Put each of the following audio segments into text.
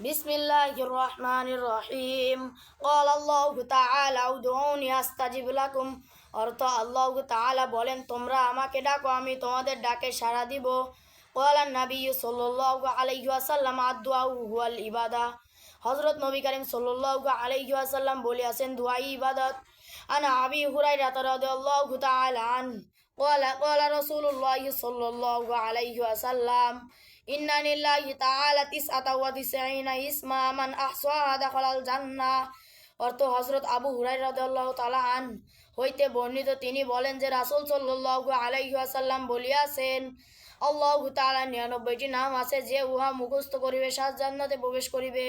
بسم الله الرحمن الرحيم قال الله تعالى ادعوني استجب لكم অর্থ আল্লাহ তাআলা বলেন তোমরা আমাকে ডাকো আমি তোমাদের ডাকে সাড়া দিব قال النبي صلى الله عليه وسلم الدعاء هو العبادة হযরত নবী করিম সাল্লাল্লাহু আলাইহি ওয়াসাল্লাম বলিয়াছেন দুআই ইবাদত আনা আবি হুরায়রা রাদিয়াল্লাহু তাআলা আন قال قال رسول الله صلى الله عليه وسلم ইন্না লিল্লাহি তাআলা তিসআতা ওয়া তিসঈনা ইসমা মান আহসাহা দাখালাল অর্থ হজরত আবু হুরাই রাদিয়াল্লাহু তালা আন হইতে বর্ণিত তিনি বলেন যে রাসূল সাল্লাল্লাহু আলাইহি ওয়াসাল্লাম বলিয়াছেন, আল্লাহ তাআলা নিরানব্বইটি নাম আছে যে উহা মুখস্থ করিবে সাজ জান্নাতে প্রবেশ করিবে।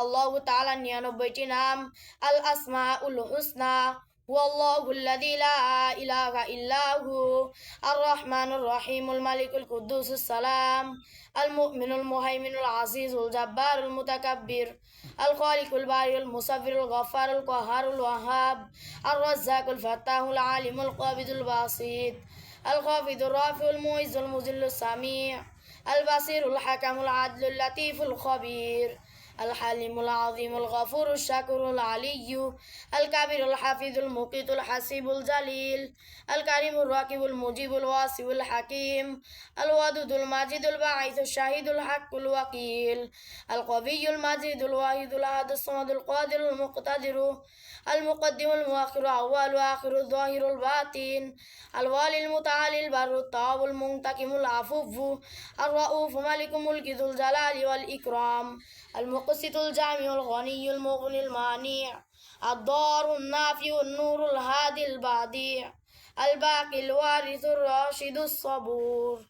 আল্লাহ তাআলা নিরানব্বইটি নাম আল আসমা উল হুসনা هو الله الذي لا إله إلا هو الرحمن الرحيم الملك القدوس السلام المؤمن المهيمن العزيز الجبار المتكبر الخالق البارئ المصور الغفار القهار الوهاب الرزاق الفتاح العالم القابض الباسط الخافض الرافع المعز المذل السميع البصير الحكم العدل اللطيف الخبير الحليم العظيم الغفور الشكور العلي الكبير الحفيظ المقيت الحسيب الجليل الكريم الراكب المجيب الواسع الحكيم الودود المجيد البعيث الشهيد الحق الوكيل القوي المجيد الواحد الأحد الصمد القادر المقتدر المقدم المؤخر أول آخر الظاهر الباطن الوالي المتعالي البر الطاب المنتقم العفو الرؤوف ملك ملك ذو الجلال والإكرام المقسط الجامع الغني المغني المانع. الضار النافع النور الهادي البديع الباقي الوارث الراشد الصبور.